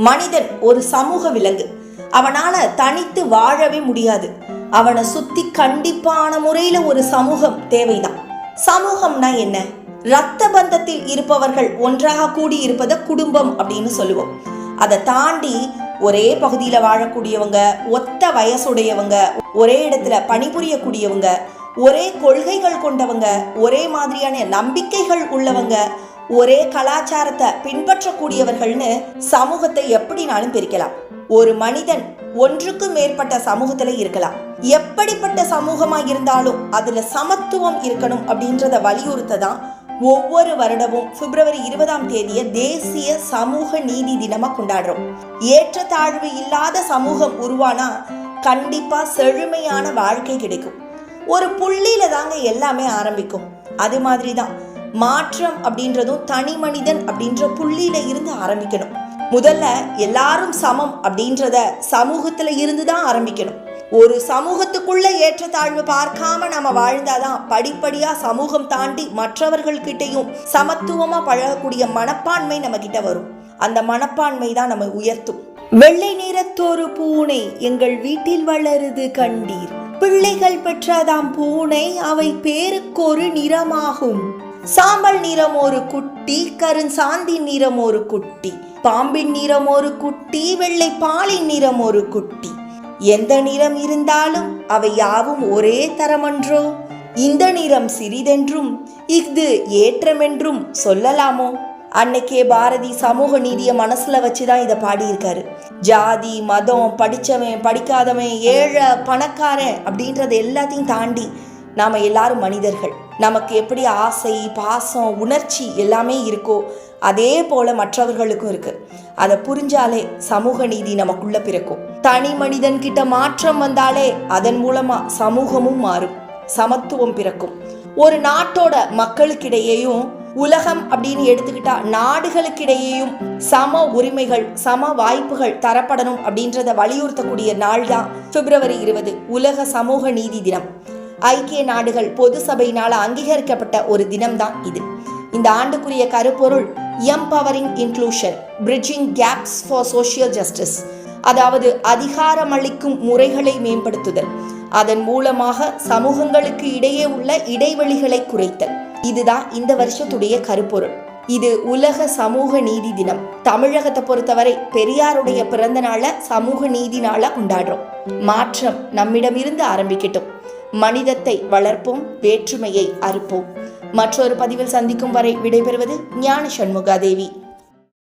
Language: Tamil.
மனிதன் ஒரு சமூக விலங்கு. அவனால தனித்து வாழவே முடியாது. அவனை சுத்தி கண்டிப்பான முறையில ஒரு சமூகம் தேவைதான். சமூகம்னா என்ன? ரத்த பந்தத்தில் இருப்பவர்கள் ஒன்றாக கூடி இருப்பதை குடும்பம் அப்படின்னு சொல்லுவோம். அதை தாண்டி ஒரே பகுதியில் வாழக்கூடியவங்க ஒத்த வயசுடையவங்க ஒரே இடத்துல பணிபுரியக்கூடியவங்க ஒரே கொள்கைகள் கொண்டவங்க ஒரே மாதிரியான நம்பிக்கைகள் உள்ளவங்க ஒரே கலாச்சாரத்தை பின்பற்றக்கூடியவர்கள்னு சமூகத்தை எப்படினாலும் பிரிக்கலாம். ஒரு மனிதன் ஒன்றுக்கு மேற்பட்ட சமூகத்துல இருக்கலாம். எப்படிப்பட்ட சமூகமா இருந்தாலும் அதுல சமத்துவம் இருக்கணும் அப்படின்றத வலியுறுத்த தான் ஒவ்வொரு வருடமும் பிப்ரவரி இருபதாம் தேதியை தேசிய சமூக நீதி தினமா கொண்டாடுறோம். ஏற்றத்தாழ்வு இல்லாத சமூகம் உருவானா கண்டிப்பா செழுமையான வாழ்க்கை கிடைக்கும். ஒரு புள்ளியில தாங்க எல்லாமே ஆரம்பிக்கும். அது மாதிரி தான் மாற்றம் அப்படின்றதும் தனி மனிதன் அப்படின்ற புள்ளியில இருந்து ஆரம்பிக்கணும். முதல்ல எல்லாரும் சமம் அப்படின்றத சமூகத்துல இருந்து தான் ஆரம்பிக்கணும். ஒரு சமூகத்துக்குள்ள ஏற்றத்தாழ்வு பார்க்காம நம்ம வாழ்ந்தாதான் படிப்படியா சமூகம் தாண்டி மற்றவர்கள்கிட்டையும் சமத்துவமா பழகக்கூடிய மனப்பான்மை நம்ம கிட்ட வரும். அந்த மனப்பான்மை தான் நம்ம உயர்த்தும். வெள்ளை நிறத்தொரு பூனை எங்கள் வீட்டில் வளருது கண்டீர். பிள்ளைகள் பெற்றதாம் பூனை அவை பேருக்கொரு நிறமாகும். சாம்பல் நிறம் ஒரு குட்டி கருஞ்சாந்தி நிறம் ஒரு குட்டி பாம்பின் நிறம் ஒரு குட்டி வெள்ளை பாலின் நிறம் ஒரு குட்டி. எந்த நிறம் இருந்தாலும் அவை யாவும் ஒரே தரமன்றோ? இந்த நிறம் சிறிதென்றும் இஃது ஏற்றமென்றும் சொல்லலாமோ? அன்னைக்கே பாரதி சமூக நீதியை மனசுல வச்சுதான் இதை பாடியிருக்காரு. ஜாதி மதம் படித்தவன் படிக்காதவன் ஏழை பணக்காரன் அப்படின்றத எல்லாத்தையும் தாண்டி நாம எல்லாரும் மனிதர்கள். நமக்கு எப்படி ஆசை பாசம் உணர்ச்சி எல்லாமே இருக்கோ அதே போல மற்றவர்களுக்கும் இருக்கு. அதை புரிஞ்சாலே சமூக நீதி நமக்குள்ள பிறக்கும். தனி மனிதன் கிட்ட மாற்றம் வந்தாலே அதன் மூலமா சமூகமும் மாறும் சமத்துவம் பிறக்கும். ஒரு நாட்டோட மக்களுக்கிடையேயும் உலகம் அப்படின்னு எடுத்துக்கிட்டா நாடுகளுக்கிடையேயும் சம உரிமைகள் சம வாய்ப்புகள் தரப்படணும் அப்படின்றத வலியுறுத்தக்கூடிய நாள் தான் பிப்ரவரி இருபது உலக சமூக நீதி தினம். ஐக்கிய நாடுகள் பொது சபையினால் அங்கீகரிக்கப்பட்ட ஒரு தினம்தான் இது. இந்த ஆண்டுக்குரிய கருப்பொருள் empowering inclusion bridging gaps for social justice அதாவது அதிகாரமளிக்கும் முறைகளை மேம்படுத்துதல் அதன் மூலமாக சமூகங்களுக்கு இடையே உள்ள இடைவெளிகளை குறைத்தல். இதுதான் இந்த வருஷத்துடைய கருப்பொருள். இது உலக சமூக நீதி தினம். தமிழகத்தை பொறுத்தவரை பெரியாருடைய பிறந்த நாள சமூக நீதி நாளா கொண்டாடுறோம். மாற்றம் நம்மிடமிருந்து ஆரம்பிக்கட்டும். மனிதத்தை வளர்ப்போம் வேற்றுமையை அறுப்போம். மற்றொரு பதிவில் சந்திக்கும் வரை விடைபெறுவது ஞான சண்முகாதேவி